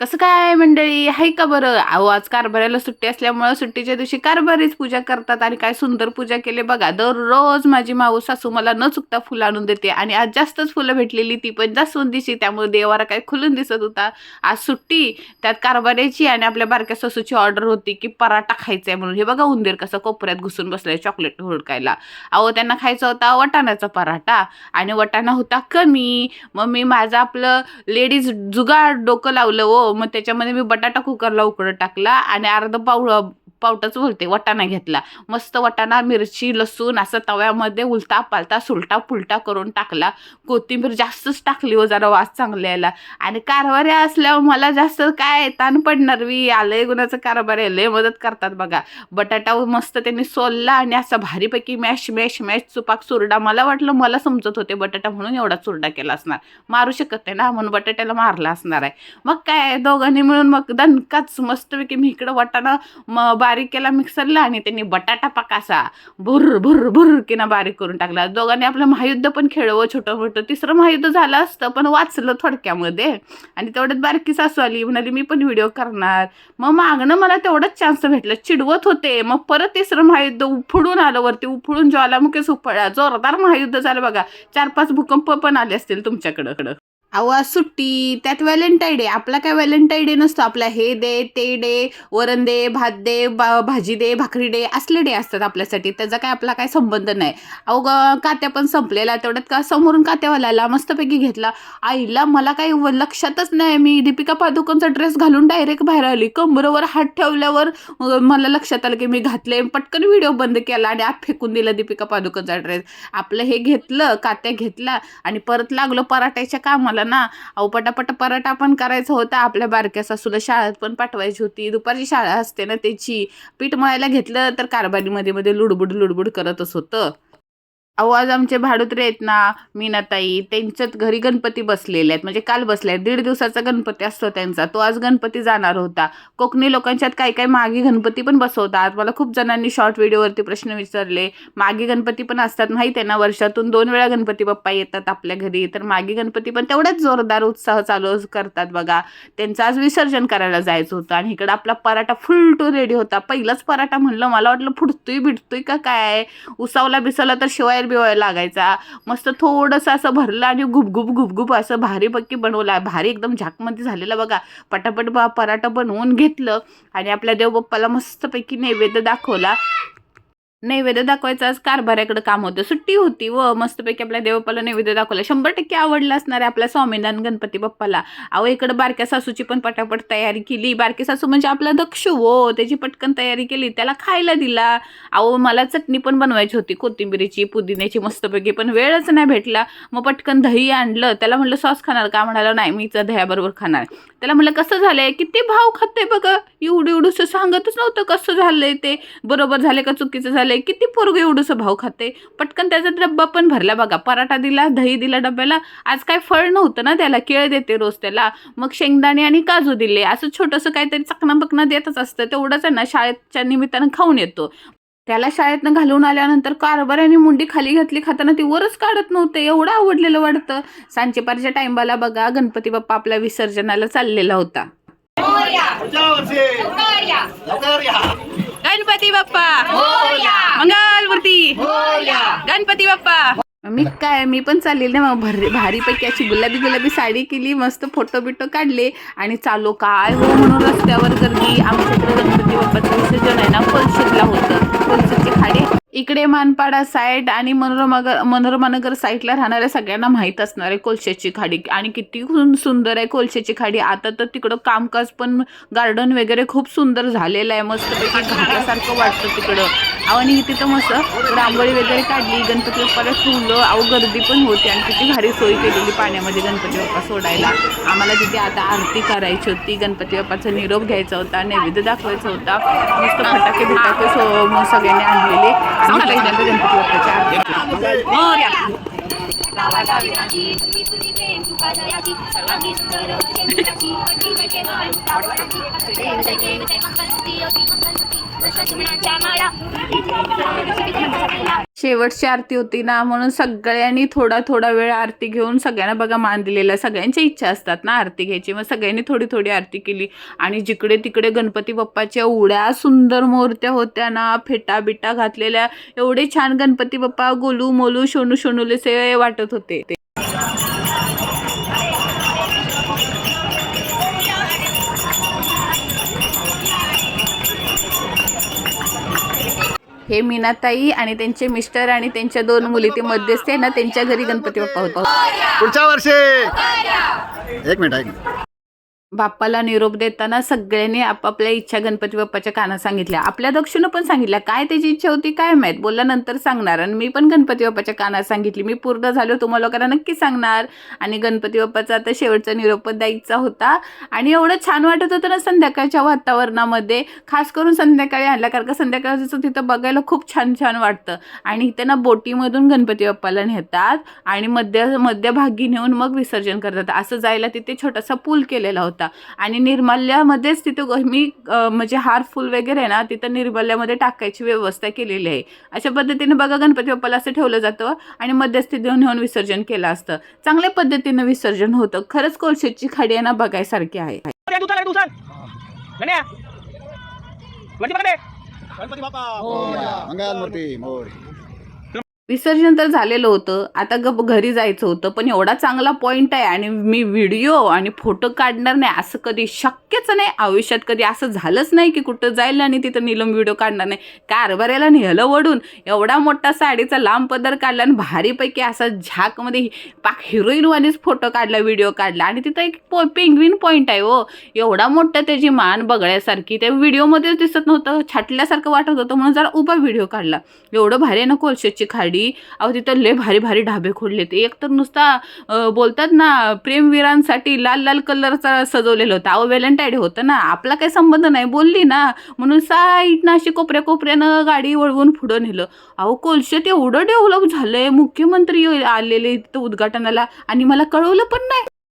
कसं काय मंडळी? आहे का बरं? अहो आज कारभाराला सुट्टी असल्यामुळं सुट्टीच्या दिवशी कारभारीच पूजा करतात आणि काय सुंदर पूजा केली. बघा दररोज माझी माऊ सासू मला न चुकता फुलं आणून देते आणि आज जास्तच फुलं भेटलेली ती पण जास्वंदीची त्यामुळे देवारा काय खुलून दिसत होता. आज सुट्टी त्यात कारभाऱ्याची आणि आपल्या बारक्या सासूची ऑर्डर होती की पराठा खायचा आहे म्हणून. हे बघा उंदीर कसं कोपऱ्यात घुसून बसलाय चॉकलेट हुडकायला. अहो त्यांना खायचा होता वटाण्याचा पराठा आणि वटाणा होता कमी. मग मी माझं आपलं लेडीज जुगाड डोकं लावलं ओ. मग त्याच्यामध्ये मी बटाटा कुकरला उकडत टाकला आणि अर्ध पाव पावटच बोलते वटाणा घेतला. मस्त वटाणा मिरची लसूण असं तव्यामध्ये उलटा पालता सुलटा पुलटा करून टाकला. कोथिंबीर जास्तच टाकली हो जरा वास चांगला यायला आणि कारभारी असल्यावर मला जास्त काय ताण पडणार मी आलंय गुणाचं कारभारी लय मदत करतात बघा. बटाटा मस्त त्यांनी सोलला आणि असा भारीपैकी मॅश मॅश मॅश चुपाक चुरडा. मला वाटलं मला समजत होते बटाटा म्हणून एवढा चुरडा केला असणार. मारू शकत नाही ना म्हणून बटाट्याला मारला असणार आहे. मग काय दोघांनी मिळून मग दणकाच मस्तपैकी मी इकडं वाटाणा बारीक केला मिक्सरला आणि त्यांनी बटाटा पाकासा. भुर्र भुर भुर किना बारीक करून टाकला. दोघांनी आपलं महायुद्ध पण खेळवं छोटं मोठं. तिसरं महायुद्ध झालं असतं पण वाचलं थोडक्यामध्ये. आणि तेवढ्यात बारकी सासू आली. म्हणाली मी पण व्हिडिओ करणार. मग मागणं मला तेवढंच चान्स भेटलं. चिडवत होते. मग परत तिसरं महायुद्ध उफडून आलं वरती. उफडून ज्वालामुखीच उफळला. जोरदार महायुद्ध झालं बघा. चार पाच भूकंप पण आले असतील तुमच्याकडं. अहो सुट्टी. त्यात व्हॅलेंटाईन डे आपला काय व्हॅलेंटाईन डे नसतो. आपला हे दे ते डे वरण दे भात दे बा भाजी दे भाकरी डे असले डे असतात आपल्यासाठी. त्याचा काय आपला काय संबंध नाही. अहो ग कात्या पण संपलेला तेवढ्यात का समोरून कात्यावाल्याला मस्तपैकी घेतला. आईला मला काही व- लक्षातच नाही. मी दीपिका पादुकोणचा ड्रेस घालून डायरेक्ट बाहेर आली. कंबरवर हात ठेवल्यावर मला लक्षात आलं की मी घातले पटकन व्हिडिओ बंद केला आणि आत फेकून दिला दीपिका पादुकोणचा ड्रेस आपलं हे घेतलं कात्या घेतला आणि परत लागलो पराठ्याच्या कामाला. ना अहो पटापट पराठा पण करायचा होता. आपल्या बारक्या सासूला शाळेत पण पाठवायची होती. दुपारची शाळा असते ना त्याची. पीठ मळायला घेतलं तर कारभारीमध्ये मध्ये लुडबुड लुडबुड करतच होतं. अहो आज आमचे भाडुत्रे आहेत ना मीनाताई त्यांच्यात घरी गणपती बसलेले आहेत. म्हणजे काल बसले आहेत. दीड दिवसाचा गणपती असतो त्यांचा. तो आज गणपती जाणार होता. कोकणी लोकांच्यात काही काही मागे गणपती पण बसवतात. मला खूप जणांनी शॉर्ट व्हिडिओवरती प्रश्न विचारले. मागे गणपती पण असतात. माहीत आहे ना वर्षातून दोन वेळा गणपती बाप्पा येतात आपल्या घरी. तर मागे गणपती पण तेवढाच जोरदार उत्साह चालू करतात बघा. त्यांचं आज विसर्जन करायला जायचं होतं. आणि इकडं आपला पराठा फुल टू रेडी होता. पहिलाच पराठा म्हणलं मला वाटलं फुटतोय बिडतोय का काय? उसावला बिसावला तर शिवाय बिवाय लागायचा. मस्त थोडंसं असं भरलं आणि गुपगुप गुपगुप असं भारीपक्की बनवला. भारी एकदम झाकमध्ये झालेला बघा. पटापट बा पराठा बनवून घेतलं आणि आपल्या देवबाप्पाला मस्तपैकी नैवेद्य दाखवला. नैवेद्य दाखवायचं आज कारभाऱ्याकडे काम होतं. सुट्टी होती व मस्तपैकी आपल्या देवपाला नैवेद्य दाखवला. शंभर टक्के आवडलं असणार आहे आपल्या स्वामीनारायण गणपती बाप्पाला. अहो इकडं बारक्या सासूची पण पटापट तयारी केली. बारकी सासू म्हणजे आपला दक्ष हो त्याची पटकन तयारी केली. त्याला खायला दिला. अहो मला चटणी पण बनवायची होती. कोथिंबिरीची पुदिन्याची मस्तपैकी पण वेळच नाही भेटला. मग पटकन दही आणलं. त्याला म्हणलं सॉस खाणार का? म्हणाला नाही मी दह्याबरोबर खाणार त्याला म्हणलं कसं झालंय? किती भाव खाते बघा. एवढं एवढंसं सांगतच नव्हतं कसं झालंय ते. बरोबर झाले का चुकीचं झालं झालंय किती पोरग एवढंसं भाव खाते? पटकन त्याचा डब्बा पण भरला बघा. पराठा दिला दही दिला डब्याला. आज काय फळ नव्हतं ना त्याला केळ देते रोज त्याला. मग शेंगदाणे आणि काजू दिले. असं छोटंसं काहीतरी चकना बकना देतच असतं. तेवढंच आहे ना शाळेच्या निमित्तानं खाऊन येतो. त्याला शाळेतनं घालून आल्यानंतर कारभाऱ्याने मुंडी खाली घातली खाताना ती वरच काढत नव्हते. एवढं आवडलेलं वाटतं. सांचेपारच्या टायमाला बघा गणपती बाप्पा आपल्या विसर्जनाला चाललेला होता. गणपती बाप्पा! गणपती बाप्पा. मी काय मी पण चाललेली ना मग भारी भारीपैकी अशी गुलाबी गुलाबी साडी केली मस्त फोटो बिटो काढले आणि चालो काय हो म्हणून रस्त्यावर गर्दी. आमच्याकडे गणपती बाप्पाचं विसर्जन आहे ना कोलशेतला होतं. कोलशेतचे खाडे. इकडे मानपाडा साईड आणि मनोरमागर मनोरमानगर साईडला राहणाऱ्या सगळ्यांना माहीत असणार आहे कोलशेची खाडी. आणि किती सुंदर आहे कोलशेची खाडी. आता तर तिकडं कामकाज पण गार्डन वगैरे खूप सुंदर झालेलं आहे. मस्तपैकी घाटासारखं वाटतं तिकडं. अहो, आणि तिथं मस्त रांगोळी वगैरे काढली. गणपती बाप्पाला ठेवलं अहो गर्दी पण होती आणि किती भारी सोय केलेली पाण्यामध्ये गणपती बाप्पा सोडायला. आम्हाला तिथे आता आरती करायची होती. गणपती बाप्पाचा निरोप घ्यायचा होता नैवेद्य दाखवायचा होता. मस्त फटाके बिटाके सो सगळ्यांनी आणलेले. गणपती बाप्पाच्या आरती शेवटची आरती होती ना म्हणून सगळ्यांनी थोडा थोडा वेळ आरती घेऊन सगळ्यांना बघा मान दिलेला. सगळ्यांच्या इच्छा असतात ना आरती घ्यायची. मग सगळ्यांनी थोडी थोडी आरती केली. आणि जिकडे तिकडे गणपती बाप्पाच्या एवढ्या सुंदर मूर्त्या होत्या ना फेटा बिटा घातलेल्या एवढे छान गणपती बाप्पा गोलू मोलू शोनू शोनूलेसे वाटत होते. हे मीनाताई आणि त्यांचे मिस्टर आणि त्यांच्या दोन मुली ते मध्यस्थ आहे ना त्यांच्या घरी गणपती बाप्पा होता. पुढच्या वर्षी. एक मिनिट एक मिनिट. बाप्पाला निरोप देताना सगळ्यांनी आपापल्या इच्छा गणपती बाप्पाच्या कानात सांगितल्या. आपल्या दक्षिण पण सांगितल्या. काय त्याची इच्छा होती काय माहीत? बोलल्यानंतर सांगणार. आणि मी पण गणपती बाप्पाच्या कानात सांगितली. मी पूर्ण झालो. तुम्हाला लोकांना नक्की सांगणार. आणि गणपती बाप्पाचा आता शेवटचा निरोप द्यायचा होता. आणि एवढं छान वाटत होतं ना संध्याकाळच्या वातावरणामध्ये. खास करून संध्याकाळी आणला कारण का संध्याकाळचं तिथं बघायला खूप छान छान वाटतं. आणि इथे ना बोटीमधून गणपती बाप्पाला नेतात. आणि मध्य मध्यभागी नेऊन मग विसर्जन करतात. असं जायला तिथे छोटासा पूल केलेला होता. आणि निर्माल्यामध्येच तिथं ग- मी म्हणजे हार फुल वगैरे ना तिथं निर्माल्यामध्ये टाकायची व्यवस्था केलेली आहे. अशा पद्धतीने बघा गणपती बाप्पाला असं ठेवलं जातं आणि मध्यस्थी देऊन नेऊन विसर्जन केलं असतं. चांगल्या पद्धतीनं विसर्जन होतं. खरंच कोळशेची खाडी आहे ना बघायसारखी आहे. गणपती बाप्पा. मंगल मूर्ती मोर. विसर्जन तर झालेलं होतं. आता ग घरी जायचं होतं पण एवढा चांगला पॉईंट आहे आणि मी व्हिडिओ आणि फोटो काढणार नाही असं कधी शक्यच नाही आयुष्यात. कधी असं झालंच नाही की कुठं जाईल आणि तिथं नीलम व्हिडिओ काढणार नाही. कारभाऱ्याला नेलं वडून एवढा मोठा साडीचा लांब पदर काढला आणि भारीपैकी असा झाकमध्ये पाक हिरोईनवानीच फोटो काढला व्हिडिओ काढला. आणि तिथं एक पो पेंग्विन पॉईंट आहे हो. एवढा मोठा त्याची मान बघण्यासारखी त्या व्हिडिओमध्येच दिसत नव्हतं. छाटल्यासारखं वाटत होतं म्हणून जरा उभा व्हिडिओ काढला. एवढं भारी आहे ना कोळशेची खाडी? अहो तिथं लय भारी भारी ढाबे खोडले ते एक तर नुसता बोलतात ना प्रेमवीरांसाठी लाल लाल कलरचा सजवलेलं होतं. अहो व्हॅलेंटाईन होतं ना. आपला काही संबंध नाही. बोलली ना म्हणून साईडनं अशी कोपऱ्या कोपऱ्यानं गाडी वळवून पुढं नेलं. अहो कोलशेत एवढं डेव्हलप झालंय. मुख्यमंत्री आलेले तिथं उद्घाटनाला आणि मला कळवलं पण नाही.